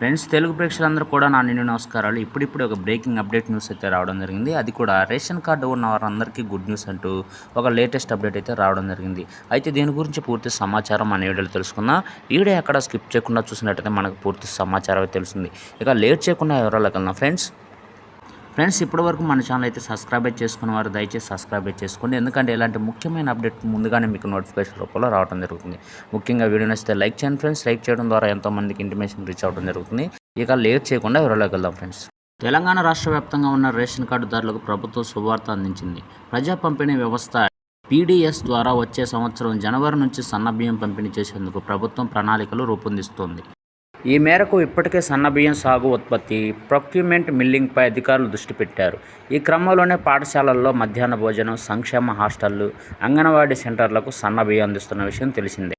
Friends Telugu ప్రేక్షకులందరూ కూడా నా నిన్ను నమస్కారాలు. ఇప్పుడిప్పుడు ఒక బ్రేకింగ్ అప్డేట్ న్యూస్ అయితే రావడం జరిగింది. అది కూడా రేషన్ కార్డు ఉన్న వారందరికీ గుడ్ న్యూస్ అంటూ ఒక లేటెస్ట్ అప్డేట్ అయితే రావడం జరిగింది. అయితే దీని గురించి పూర్తి సమాచారం మన వీడియోలో తెలుసుకుందాం. వీడియో ఎక్కడ స్కిప్ చేయకుండా చూసినట్టయితే మనకు పూర్తి సమాచారం తెలుస్తుంది. ఇక లేట్ చేయకుండా వివరాలకు వెళ్దాం ఫ్రెండ్స్ ఫ్రెండ్స్ ఇప్పటివరకు మన ఛానల్ అయితే సబ్స్క్రైబ్ చేసుకున్న వారు దయచేసి సబ్స్క్రైబ్ చేసుకోండి. ఎందుకంటే ఇలాంటి ముఖ్యమైన అప్డేట్ ముందుగానే మీకు నోటిఫికేషన్ రూపంలో రావడం జరుగుతుంది. ముఖ్యంగా వీడియో నచ్చితే లైక్ చేయండి ఫ్రెండ్స్. లైక్ చేయడం ద్వారా ఎంతోమందికి ఇంటిమేషన్ రీచ్ అవ్వడం జరుగుతుంది. ఇక లేట్ చేయకుండా వివరాలకు వెళ్దాం ఫ్రెండ్స్. తెలంగాణ రాష్ట్ర వ్యాప్తంగా ఉన్న రేషన్ కార్డుదారులకు ప్రభుత్వం శుభవార్త అందించింది. ప్రజా పంపిణీ వ్యవస్థ పీడీఎస్ ద్వారా వచ్చే సంవత్సరం జనవరి నుంచి సన్నబియ్యం పంపిణీ చేసేందుకు ప్రభుత్వం ప్రణాళికలు రూపొందిస్తోంది. ఈ మేరకు ఇప్పటికే సన్నబియ్యం సాగు ఉత్పత్తి ప్రొక్యూమెంట్ మిల్లింగ్పై అధికారులు దృష్టి పెట్టారు. ఈ క్రమంలోనే పాఠశాలల్లో మధ్యాహ్న భోజనం సంక్షేమ హాస్టళ్ళు అంగన్వాడీ సెంటర్లకు సన్నబియ్యం అందిస్తున్న విషయం తెలిసిందే.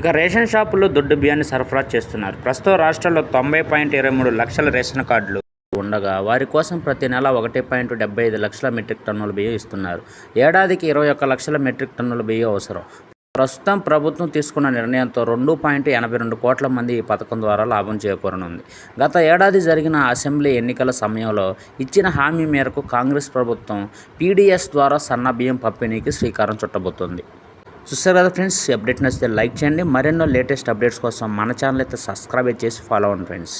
ఇక రేషన్ షాపుల్లో దొడ్డు బియ్యాన్ని సరఫరా చేస్తున్నారు. ప్రస్తుతం రాష్ట్రంలో తొంభై పాయింట్ ఇరవై మూడు లక్షల రేషన్ కార్డులు ఉండగా వారి కోసం ప్రతి నెల ఒకటి పాయింట్ డెబ్బై ఐదు లక్షల మెట్రిక్ టన్నుల బియ్యం ఇస్తున్నారు. ఏడాదికి ఇరవై ఒక్క లక్షల మెట్రిక్ టన్నుల బియ్యం అవసరం. ప్రస్తుతం ప్రభుత్వం తీసుకున్న నిర్ణయంతో రెండు పాయింట్ ఎనభై రెండు కోట్ల మంది ఈ పథకం ద్వారా లాభం చేకూరనుంది. గత ఏడాది జరిగిన అసెంబ్లీ ఎన్నికల సమయంలో ఇచ్చిన హామీ మేరకు కాంగ్రెస్ ప్రభుత్వం పీడీఎస్ ద్వారా సన్న బియ్యం పంపిణీకి శ్రీకారం చుట్టబోతోంది. చూస్తారు కదా ఫ్రెండ్స్ అప్డేట్ నచ్చితే లైక్ చేయండి. మరెన్నో లేటెస్ట్ అప్డేట్స్ కోసం మన ఛానల్ అయితే సబ్స్క్రైబ్ చేసి ఫాలో అవ్వండి ఫ్రెండ్స్.